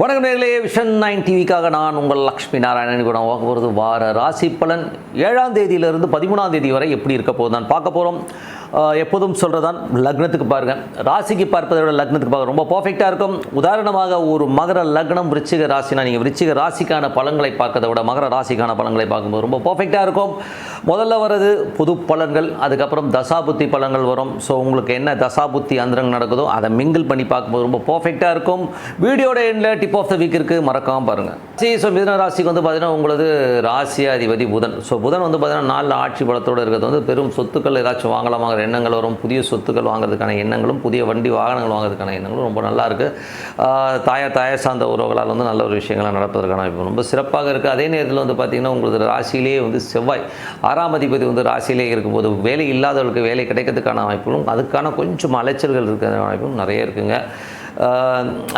வணக்கம் நேர்களே vision nine டிவிக்காக நான் உங்கள் லக்ஷ்மி நாராயணன். கூட பார்க்க போகிறது வார ராசி பலன். ஏழாம் தேதியிலிருந்து பதிமூணாம் தேதி வரை எப்படி இருக்க போகுது நான் பார்க்க போகிறோம் எப்போதும் சொல்கிறதான் லக்னத்துக்கு பாருங்கள் ராசிக்கு பார்ப்பதை விட லக்னத்துக்கு பார்க்க ரொம்ப பர்ஃபெக்டாக இருக்கும். உதாரணமாக ஒரு மகர லக்னம் விருச்சிக ராசினா நீங்கள் விருச்சிக ராசிக்கான பலன்களை பார்க்கறத விட மகர ராசிக்கான பலன்களை பார்க்கும்போது ரொம்ப பர்ஃபெக்டாக இருக்கும். முதல்ல வர்றது புது பலன்கள் அதுக்கப்புறம் தசாபுத்தி பலன்கள் வரும். ஸோ உங்களுக்கு என்ன தசாபுத்தி அந்தரங்க நடக்குதோ அதை மிங்கிள் பண்ணி பார்க்கும்போது ரொம்ப பர்ஃபெக்டாக இருக்கும். வீடியோட எண்டில் டிப் ஆஃப் த வீக் இருக்குது மறக்காமல் பாருங்கள் சரி ஸோ மிதன ராசிக்கு வந்து பார்த்தீங்கன்னா உங்களது ராசி அதிபதி புதன். ஸோ புதன் வந்து பார்த்தீங்கன்னா நாலு ஆட்சி பலத்தோடு இருக்கிறது வந்து பெரும் சொத்துக்கள் ஏதாச்சும் வாங்குற எண்ணங்கள் வரும் புதிய சொத்துக்கள் வாங்குறதுக்கான எண்ணங்களும் புதிய வண்டி வாகனங்கள் வாங்குறதுக்கான எண்ணங்களும் ரொம்ப நல்லா இருக்குது தாயார் தாயார் சார்ந்த உறவுகளால் வந்து நல்ல ஒரு விஷயங்களாக நடப்பதற்கான வாய்ப்பு ரொம்ப சிறப்பாக இருக்குது அதே நேரத்தில் வந்து பார்த்திங்கன்னா உங்களது ராசியிலேயே வந்து செவ்வாய் ஆறாம் அதிபதி வந்து ராசியிலேயே இருக்கும்போது வேலை இல்லாதவர்களுக்கு வேலை கிடைக்கிறதுக்கான வாய்ப்புகளும் அதுக்கான கொஞ்சம் அலைச்சல்கள் இருக்கிற வாய்ப்பும் நிறைய இருக்குங்க.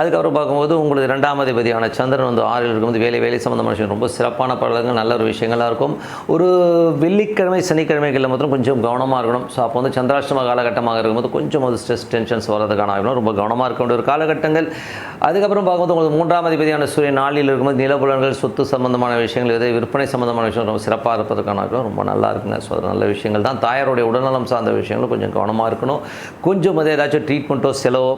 அதுக்கப்புறம் பார்க்கும்போது உங்களுக்கு ரெண்டாம் அதிபதியான சந்திரன் வந்து ஆறில் இருக்கும்போது வேலை வேலை சம்மந்தமான விஷயம் ரொம்ப சிறப்பான பலன்கள் நல்ல ஒரு விஷயங்களாக இருக்கும். ஒரு வெள்ளிக்கிழமை சனிக்கிழமைகளில் மாத்திரம் கொஞ்சம் கவனமாக இருக்கணும். ஸோ அப்போ வந்து சந்திராஷ்டம காலகட்டமாக இருக்கும்போது கொஞ்சம் அது ஸ்ட்ரெஸ் டென்ஷன்ஸ் வரதுக்கான ஆகணும் ரொம்ப கவனமாக இருக்க வேண்டிய ஒரு காலகட்டங்கள். அதுக்கப்புறம் பார்க்கும்போது உங்களுக்கு மூன்றாம் அதிபதியான சூரியன் நாளில் இருக்கும்போது நிலப்புலன்கள் சொத்து சம்பந்தமான விஷயங்கள் எதை விற்பனை சம்பந்தமான விஷயம் ரொம்ப சிறப்பாக இருப்பதற்கான ஆகணும் ரொம்ப நல்லா இருக்குங்க. ஸோ அது நல்ல விஷயங்கள் தான். தாயாருடைய உடல்நலம் சார்ந்த விஷயங்களும் கொஞ்சம் கவனமாக இருக்கணும். கொஞ்சம் அது ஏதாச்சும் ட்ரீட்மெண்ட்டோ செலவோ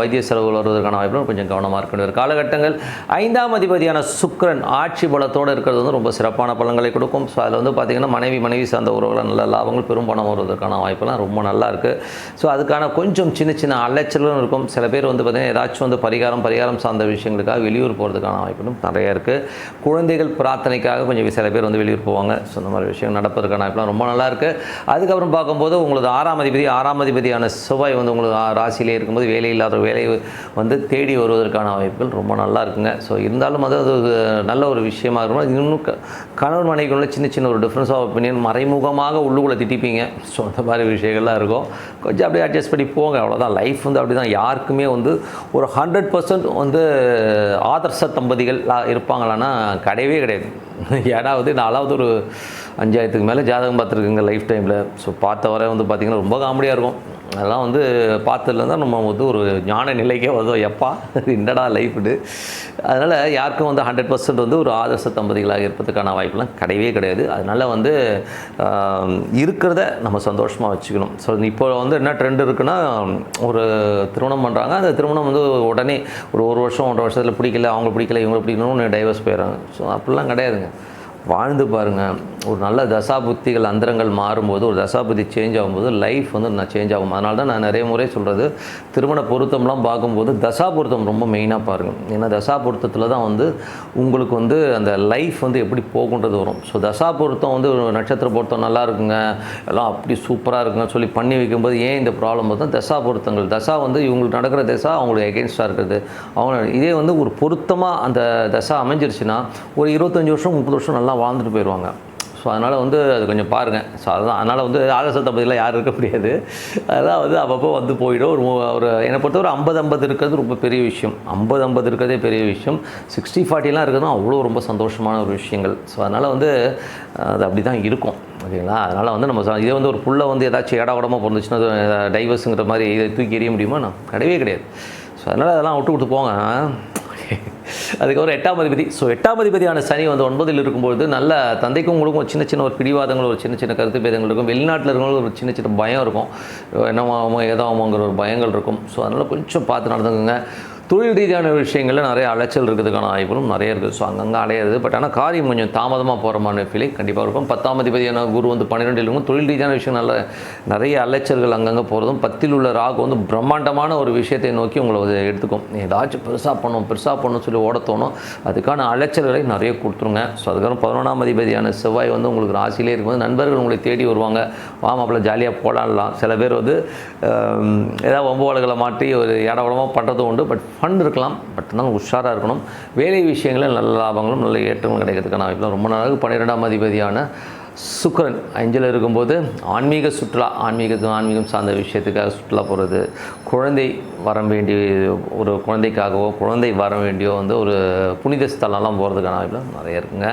வைத்திய செலவுகள் வருவதற்கான வாய்ப்பு கொஞ்சம் கவனமாக இருக்க வேண்டிய ஒரு காலகட்டங்கள். ஐந்தாம் அதிபதியான சுக்கிரன் ஆட்சி பலத்தோடு இருக்கிறது வந்து ரொம்ப சிறப்பான பலன்களை கொடுக்கும். ஸோ அதில் வந்து பார்த்திங்கன்னா மனைவி மனைவி சார்ந்த உறவுகளை நல்ல லாபங்கள் பெரும் பணம் வருவதற்கான வாய்ப்பெல்லாம் ரொம்ப நல்லா இருக்குது ஸோ அதுக்கான கொஞ்சம் சின்ன சின்ன அலைச்சலும் இருக்கும். சில பேர் வந்து பார்த்திங்கன்னா ஏதாச்சும் வந்து பரிகாரம் பரிகாரம் சார்ந்த விஷயங்களுக்காக வெளியூர் போகிறதுக்கான வாய்ப்புகளும் நிறைய இருக்குது குழந்தைகள் பிரார்த்தனைக்காக கொஞ்சம் சில பேர் வந்து வெளியூர் போவாங்க. ஸோ இந்த மாதிரி விஷயம் நடப்பதற்கான வாய்ப்புலாம் ரொம்ப நல்லா இருக்குது அதுக்கப்புறம் பார்க்கும்போது உங்களது ஆறாம் அதிபதி ஆறாம் அதிபதியான செவ்வாய் வந்து உங்களுக்கு ராசியிலே இருக்கும்போது வேலை இல்லாத வேலை வந்து தேடி வருவதற்கான வாய்ப்புகள் ரொம்ப நல்லா இருக்குங்க. ஸோ இருந்தாலும் அது அது ஒரு நல்ல ஒரு விஷயமா இருக்கும்? இன்னும் க- கணவன் மனைவிக்குள்ள சின்ன சின்ன ஒரு டிஃப்ரென்ஸ் ஆஃப் ஒப்பீனியன் மறைமுகமாக உள்ளுக்குள்ளே திட்டிப்பீங்க. ஸோ அந்த மாதிரி விஷயங்கள்லாம் இருக்கும். கொஞ்சம் அப்படியே அட்ஜஸ்ட் பண்ணி போங்க அவ்வளோதான் லைஃப் வந்து அப்படி தான் யாருக்குமே வந்து ஒரு ஹண்ட்ரட் பர்சன்ட் வந்து ஆதர்ச தம்பதிகள் இருப்பாங்களான்னா கிடையவே கிடையாது. ஏன்னா வந்து நாலாவது ஒரு அஞ்சாயிரத்துக்கு மேலே ஜாதகம் பார்த்துருக்குங்க லைஃப் டைமில் ஸோ பார்த்த வரை வந்து பார்த்திங்கன்னா ரொம்ப காமெடியாக இருக்கும். அதெல்லாம் வந்து பார்த்ததுல தான் நம்ம வந்து ஒரு ஞான நிலைக்கே வந்தோம் எப்பா இது என்னடா லைஃப்னு. அதனால் யாருக்கும் வந்து ஹண்ட்ரட் பர்சன்ட் வந்து ஒரு ஆதர்ச தம்பதிகளாக இருப்பதுக்கான வாய்ப்புலாம் கிடையவே கிடையாது. அதனால் வந்து இருக்கிறத நம்ம சந்தோஷமாக வச்சுக்கணும். ஸோ இப்போ வந்து என்ன ட்ரெண்ட் இருக்குன்னா ஒரு திருமணம் பண்ணுறாங்க அந்த திருமணம் வந்து உடனே ஒரு ஒரு வருஷம் ஒன்றரை வருஷத்தில் பிடிக்கல அவங்க பிடிக்கல இவங்களை பிடிக்கணும்னு டைவர்ஸ் போயிடுறாங்க. ஸோ அப்படிலாம் கிடையாதுங்க. வாழ்ந்து பாருங்கள் ஒரு நல்ல தசாபுத்திகள் அந்தரங்கள் மாறும்போது ஒரு தசாபுத்தி சேஞ்ச் ஆகும்போது லைஃப் வந்து நான் சேஞ்ச் ஆகும். அதனால தான் நான் நிறைய முறை சொல்கிறது திருமண பொருத்தம்லாம் பார்க்கும்போது தசா பொருத்தம் ரொம்ப மெயினாக பாருங்கள் ஏன்னா தசா பொருத்தத்தில் தான் வந்து உங்களுக்கு வந்து அந்த லைஃப் வந்து எப்படி போகுன்றது வரும். ஸோ தசா பொருத்தம் வந்து ஒரு நட்சத்திர பொருத்தம் நல்லா இருக்குங்க. எல்லாம் அப்படி சூப்பராக இருக்குங்க சொல்லி பண்ணி வைக்கும்போது ஏன் இந்த ப்ராப்ளம் வந்து தசா பொருத்தங்கள். தசா வந்து இவங்களுக்கு நடக்கிற தசா அவங்களுக்கு எகென்ஸ்டாக இருக்குது. அவங்க இதே வந்து ஒரு பொருத்தமாக அந்த தசா அமைஞ்சிருச்சுன்னா ஒரு இருபத்தஞ்சி வருஷம் முப்பது வருஷம் நல்லா வாழ்ந்துட்டு போயிடுவாங்க ஸோ அதனால் வந்து அது கொஞ்சம் பாருங்கள் ஸோ அதுதான் அதனால் வந்து ஆகஸ்ட் பற்றிலாம் யாரும் இருக்க முடியாது. அதெல்லாம் வந்து அப்பப்போ வந்து போயிடும். ஒரு ஒரு என்னை பொறுத்த ஒரு ஐம்பது ஐம்பது இருக்கிறது ரொம்ப பெரிய விஷயம். ஐம்பது ஐம்பது இருக்கிறதே பெரிய விஷயம். சிக்ஸ்டி ஃபார்ட்டிலாம் இருக்கிறதும் அவ்வளோ ரொம்ப சந்தோஷமான ஒரு விஷயங்கள். ஸோ அதனால் வந்து அது அப்படி தான் இருக்கும். ஓகேங்களா? அதனால் வந்து நம்ம இதே வந்து ஒரு புள்ள வந்து ஏதாச்சும் ஏடா உடம்பு பிறந்துச்சுன்னா டைவர்ஸுங்கிற மாதிரி இதை தூக்கி எறிய முடியுமா? நான் கிடையவே கிடையாது. ஸோ அதனால் அதெல்லாம் விட்டு கொடுத்து போங்க. அதுக்கப்புறம் எட்டாம் அதிபதி. ஸோ எட்டாம் அதிபதியான சனி வந்து ஒன்பதில் இருக்கும்போது நல்ல தந்தைக்கும் உங்களுக்கும் ஒரு சின்ன சின்ன ஒரு பிடிவாதங்கள் ஒரு சின்ன சின்ன கருத்து பேதங்கள் இருக்கும். வெளிநாட்டில் இருக்கவங்களுக்கு ஒரு சின்ன சின்ன பயம் இருக்கும். என்னவாகுமோ ஏதாவோங்கிற ஒரு பயங்கள் இருக்கும். ஸோ அதனால் கொஞ்சம் பார்த்து நடந்துக்கோங்க. தொழில் ரீதியான விஷயங்களில் நிறைய அலைச்சல் இருக்கிறதுக்கான வாய்ப்புகளும் நிறைய இருக்குது. ஸோ அங்கங்கே அலையிறது. பட் ஆனால் காரியம் கொஞ்சம் தாமதமாக போகிற மாதிரி ஃபீலிங் கண்டிப்பாக இருக்கும். பத்தாம் அதிபதியான குரு வந்து பன்னிரெண்டில் இருக்கும். தொழில் ரீதியான விஷயம் நல்ல நிறைய அலைச்சல்கள் அங்கங்கே போகிறதும் பத்தில் உள்ள ராகு வந்து பிரம்மாண்டமான ஒரு விஷயத்தை நோக்கி உங்களை வந்து எடுத்துக்கும். ஏதாச்சும் பெருசாக பண்ணணும் பெருசாக பண்ணணும் சொல்லி ஓட தோணும். அதுக்கான அலைச்சல்களை நிறைய கொடுத்துருங்க. ஸோ அதுக்கப்புறம் பதினொன்றாம் அதிபதியான செவ்வாய் வந்து உங்களுக்கு ராசியிலே இருக்கும்போது நண்பர்கள் உங்களை தேடி வருவாங்க. வாமாப்பில் ஜாலியாக போலாடலாம் சில பேர் வந்து ஏதாவது ஏதாவது ஒம்புவாளுகளை மாற்றி ஒரு இடவளமாக பண்ணுறதும் உண்டு. பட் ஃபண்ட் இருக்கலாம் பட் இருந்தாலும் உஷாராக இருக்கணும். வேலை விஷயங்களில் நல்ல லாபங்களும் நல்ல ஏற்றங்களும் கிடைக்கிறதுக்கான வாய்ப்பு ரொம்ப நாளாக பன்னிரெண்டாம் அதிபதியான சுக்கிரன் அஞ்சில் இருக்கும்போது ஆன்மீக சுற்றுலா ஆன்மீகத்துக்கு ஆன்மீகம் சார்ந்த விஷயத்துக்காக சுற்றுலா போகிறது குழந்தை வர வேண்டிய ஒரு குழந்தைக்காகவோ குழந்தை வர வேண்டியோ வந்து ஒரு புனித ஸ்தலம்லாம் போகிறதுக்கான வாய்ப்புலாம் நிறைய இருக்குங்க.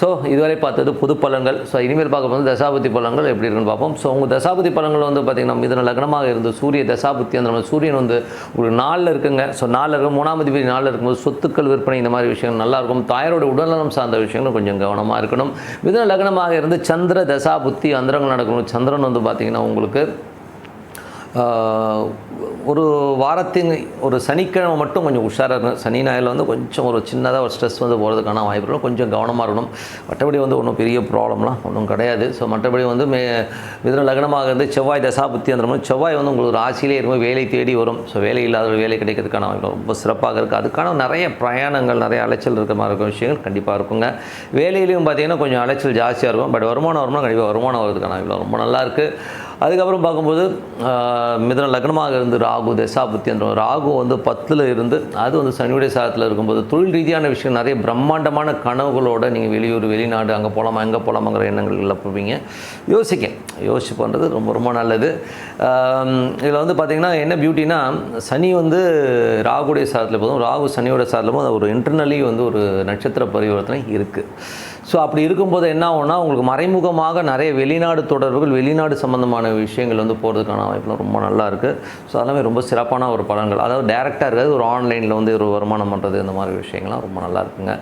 ஸோ இதுவரை பார்த்தது புது பலன்கள் ஸோ இனிமேல் பார்க்க போது தசாபதி பலன்கள் எப்படி இருக்குன்னு பார்ப்போம். ஸோ உங்கள் தசாபதி பலன்கள் வந்து பார்த்திங்கன்னா மிதன லக்னமாக இருந்து சூரிய தசாபுத்தி அந்த மாதிரி சூரியன் வந்து ஒரு நாளில் இருக்குங்க. ஸோ நாளில் இருக்கும் மூணாம் தேதி நாளில் இருக்கும்போது சொத்துக்கள் விற்பனை இந்த மாதிரி விஷயங்கள் நல்லாயிருக்கும் தாயரோட உடல்நலம் சார்ந்த விஷயங்களும் கொஞ்சம் கவனமாக இருக்கணும். மிதன லக்னமாக இருந்து சந்திர தசாபுத்தி அந்தரங்கள் நடக்கணும். சந்திரன் வந்து பார்த்திங்கன்னா உங்களுக்கு ஒரு வாரத்தின் ஒரு சனிக்கிழமை மட்டும் கொஞ்சம் உஷாராக இருக்கணும். சனி ஞாயிறில் வந்து கொஞ்சம் ஒரு சின்னதாக ஒரு ஸ்ட்ரெஸ் வந்து போகிறதுக்கான வாய்ப்புகள் கொஞ்சம் கவனமாக இருக்கணும். மற்றபடி வந்து ஒன்றும் பெரிய ப்ராப்ளம்லாம் ஒன்றும் கிடையாது. ஸோ மற்றபடி வந்து மே மிதன லக்னமாக இருந்து செவ்வாய் தசா புத்தி அந்த செவ்வாய் வந்து உங்களுக்கு ராசியிலே இருக்கும் வேலை தேடி வரும். ஸோ வேலை இல்லாத வேலை கிடைக்கிறதுக்கான வாய்ப்பு ரொம்ப சிறப்பாக இருக்குது அதுக்கான நிறைய பிரயாணங்கள் நிறைய அலைச்சல் இருக்கிற மாதிரி இருக்கும். விஷயங்கள் கண்டிப்பாக இருக்குங்க. வேலையிலையும் பார்த்தீங்கன்னா கொஞ்சம் அலைச்சல் ஜாஸ்தியாக இருக்கும். பட் வருமானம் வருமானம் கண்டிப்பாக வருமானம் வருதுக்கான வாய்ப்பு ரொம்ப நல்லா இருக்குது அதுக்கப்புறம் பார்க்கும்போது மிதன லக்னமாக இருந்து ராகு தசா ராகு வந்து பத்தில் இருந்து அது வந்து சனியுடைய சாதத்தில் இருக்கும்போது தொழில் ரீதியான விஷயம் நிறைய பிரம்மாண்டமான கனவுகளோடு நீங்கள் வெளியூர் வெளிநாடு அங்கே போகலாமா எங்கே போகலாமாங்கிற எண்ணங்கள்ல போவீங்க. யோசிக்க யோசிச்சு பண்ணுறது ரொம்ப ரொம்ப நல்லது. இதில் வந்து பார்த்திங்கன்னா என்ன பியூட்டினா சனி வந்து ராகுடைய சாதத்தில் போதும் ராகு சனியோட சாதத்தில் போதும் ஒரு இன்டர்னலி வந்து ஒரு நட்சத்திர பரிவர்த்தனை இருக்குது ஸோ அப்படி இருக்கும்போது என்ன ஆகும்னா உங்களுக்கு மறைமுகமாக நிறைய வெளிநாடு தொடர்புகள் வெளிநாடு சம்மந்தமான விஷயங்கள் வந்து போகிறதுக்கான வாய்ப்புலாம் ரொம்ப நல்லா இருக்குது ஸோ அதெல்லாமே ரொம்ப சிறப்பான ஒரு பலன்கள். அதாவது டேரெக்டாக இருக்காது ஒரு ஆன்லைனில் வந்து ஒரு வருமானம் பண்ணுறது இந்த மாதிரி விஷயங்கள்லாம் ரொம்ப நல்லா இருக்குங்க.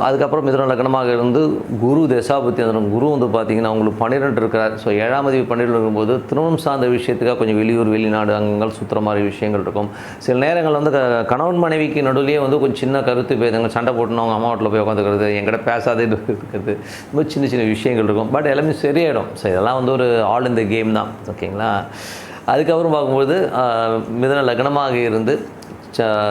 அதுக்கப்புறம் மிதன லக்னமாக இருந்து குரு தசாபுத்தி அந்த குரு வந்து பார்த்தீங்கன்னா உங்களுக்கு பன்னிரெண்டு இருக்கிறார். ஸோ ஏழாம் தேதி பன்னிரெண்டு இருக்கும்போது திருமணம் சார்ந்த விஷயத்துக்காக கொஞ்சம் வெளியூர் வெளிநாடு அங்கங்கள் சுற்றுற மாதிரி விஷயங்கள் இருக்கும். சில நேரங்கள் வந்து க- கணவன் மனைவிக்கு நடுவுலேயே வந்து கொஞ்சம் சின்ன கருத்து பேதங்கள் சண்டை போட்டுன்னு அவங்க அம்மா வீட்டில் போய் உட்காந்துக்கிறது எங்கிட்ட பேசாதே இருக்கிறது ரொம்ப சின்ன சின்ன விஷயங்கள் இருக்கும். பட் எல்லாமே சரியாயிடும். ஸோ இதெல்லாம் வந்து ஒரு ஆல் இந்த கேம் தான். ஓகேங்களா அதுக்கப்புறம் பார்க்கும்போது மிதன மிதுன லக்னமாக இருந்து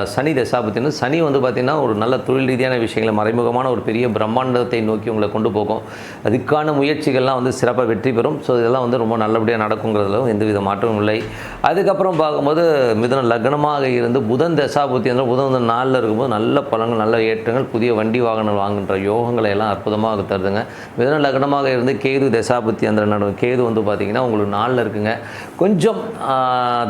சனி தசாபத்தின்னு சனி வந்து பார்த்திங்கன்னா ஒரு நல்ல தொழில் ரீதியான விஷயங்களை மறைமுகமான ஒரு பெரிய பிரம்மாண்டத்தை நோக்கி உங்களை கொண்டு போகும். அதுக்கான முயற்சிகள்லாம் வந்து சிறப்பாக வெற்றி பெறும். ஸோ இதெல்லாம் வந்து ரொம்ப நல்லபடியாக நடக்குங்கிறதுல எந்தவித மாற்றமும் இல்லை. அதுக்கப்புறம் பார்க்கும்போது மிதன லக்னமாக இருந்து புதன் தசாபுத்தி வந்து புதன் வந்து நாளில் இருக்கும்போது நல்ல பலங்கள் நல்ல ஏற்றங்கள் புதிய வண்டி வாகனம் வாங்குகின்ற யோகங்களை எல்லாம் அற்புதமாக தருதுங்க. மிதன லக்னமாக இருந்து கேது தசாபுத்தி அந்த நடுவு கேது வந்து பார்த்திங்கன்னா உங்களுக்கு நாளில் இருக்குங்க. கொஞ்சம்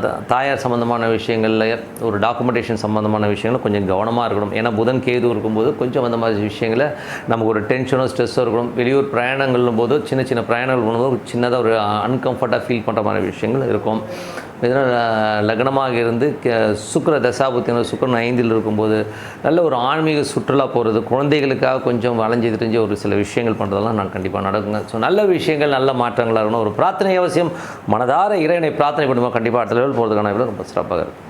த- தாயார் சம்மந்தமான விஷயங்களில் ஒரு டாக்குமெண்டேஷன் சம்மந்தமான விஷயங்களும் கொஞ்சம் கவனமாக இருக்கணும். ஏன்னா புதன் கேது இருக்கும்போது கொஞ்சம் அந்த மாதிரி விஷயங்களை நமக்கு ஒரு டென்ஷனோ ஸ்ட்ரெஸ்ஸோ இருக்கணும். வெளியூர் பிரயாணங்களும் போது சின்ன சின்ன பிரயாணங்கள் பண்ணும்போது சின்னதாக ஒரு அன்கம்ஃபர்ட்டாக ஃபீல் பண்ணுற மாதிரி விஷயங்கள் இருக்கும். இதனால் லக்னமாக இருந்து சுக்கர தசாபுத்தினர் சுக்கரன் ஐந்தில் இருக்கும்போது நல்ல ஒரு ஆன்மீக சுற்றுலா போகிறது குழந்தைகளுக்காக கொஞ்சம் வளைஞ்சு தெரிஞ்சு ஒரு சில விஷயங்கள் பண்ணுறதெல்லாம் நான் கண்டிப்பாக நடக்குங்க. ஸோ நல்ல விஷயங்கள் நல்ல மாற்றங்களாக இருக்கணும். ஒரு பிரார்த்தனை அவசியம். மனதார இறைவனை பிரார்த்தனை பண்ணுவோம். கண்டிப்பாக அடுத்த லெவல் போகிறதுக்கான விட ரொம்ப சிறப்பாக இருக்கும்.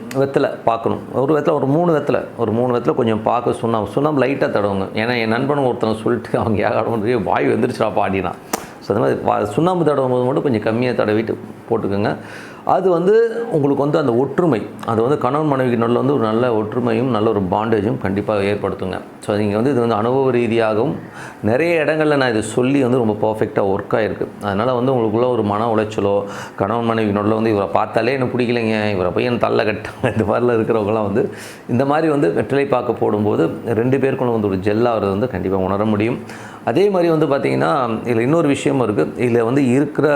வெத்தலை பார்க்கணும். ஒரு வெத்தலை ஒரு மூணு வெத்தலை ஒரு மூணு வெத்தலை கொஞ்சம் பார்க்க சுண்ணாம்பு சுண்ணாம்பு லைட்டாக தடவுங்க. ஏன்னா என் நண்பன் ஒருத்தனை சொல்லிட்டு அவங்க ஏகாட வாய் வந்துருச்சுடா பாடினா ஸோ அந்த மாதிரி வா- சுண்ணாம்பு தடவும் போது மட்டும் கொஞ்சம் கம்மியாக தடவிட்டு போட்டுக்கோங்க. அது வந்து உங்களுக்கு வந்து அந்த ஒற்றுமை அது வந்து கணவன் மனைவிக்கு நடுவில் வந்து ஒரு நல்ல ஒற்றுமையும் நல்ல ஒரு பாண்டேஜும் கண்டிப்பாக ஏற்படுத்துங்க. ஸோ நீங்கள் வந்து இது வந்து அனுபவ ரீதியாகவும் நிறைய இடங்களில் நான் இதை சொல்லி வந்து ரொம்ப பர்ஃபெக்டாக ஒர்க் ஆகிருக்கு அதனால் வந்து உங்களுக்குள்ள ஒரு மன உளைச்சலோ கணவன் மனைவி நடுவில் வந்து இவரை பார்த்தாலே எனக்கு பிடிக்கலைங்க இவரை போய் என் தள்ள கட்டாங்க இந்த மாதிரிலாம் இருக்கிறவங்களாம் வந்து இந்த மாதிரி வந்து வெற்றிலை பார்க்க போடும்போது ரெண்டு பேருக்குள்ள வந்து ஒரு ஜெல்லாகிறது வந்து கண்டிப்பாக உணர முடியும். அதே மாதிரி வந்து பார்த்திங்கன்னா இதில் இன்னொரு விஷயமும் இருக்குது இதில் வந்து இருக்கிற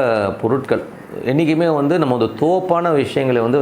பொருட்கள் என்றைக்குமே வந்து நம்ம வந்து தோப்பான விஷயங்களை வந்து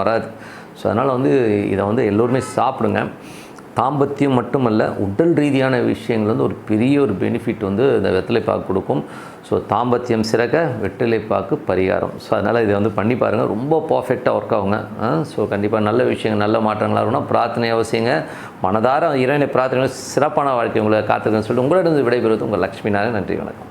வராது. ஸோ அதனால் வந்து இதை வந்து எல்லோருமே சாப்பிடுங்க. தாம்பத்தியம் மட்டுமல்ல உடல் ரீதியான விஷயங்கள் வந்து ஒரு பெரிய ஒரு பெனிஃபிட் வந்து இந்த வெத்தலைப்பாக்கு கொடுக்கும். ஸோ தாம்பத்தியம் சிறக்க வெற்றிலைப்பாக்கு பரிகாரம். ஸோ அதனால் இதை வந்து பண்ணி பாருங்கள் ரொம்ப பர்ஃபெக்டாக ஒர்க் ஆகுங்க. ஸோ கண்டிப்பாக நல்ல விஷயங்கள் நல்ல மாற்றங்களாக இருக்கணும் பிரார்த்தனை அவசியங்க. மனதார இறைவனை பிரார்த்தனை சிறப்பான வாழ்க்கை உங்களை காத்துக்கணும்னு சொல்லிட்டு உங்களிடம் விடைபெறுவது உங்கள் லக்ஷ்மி நாராயணன். நன்றி வணக்கம்.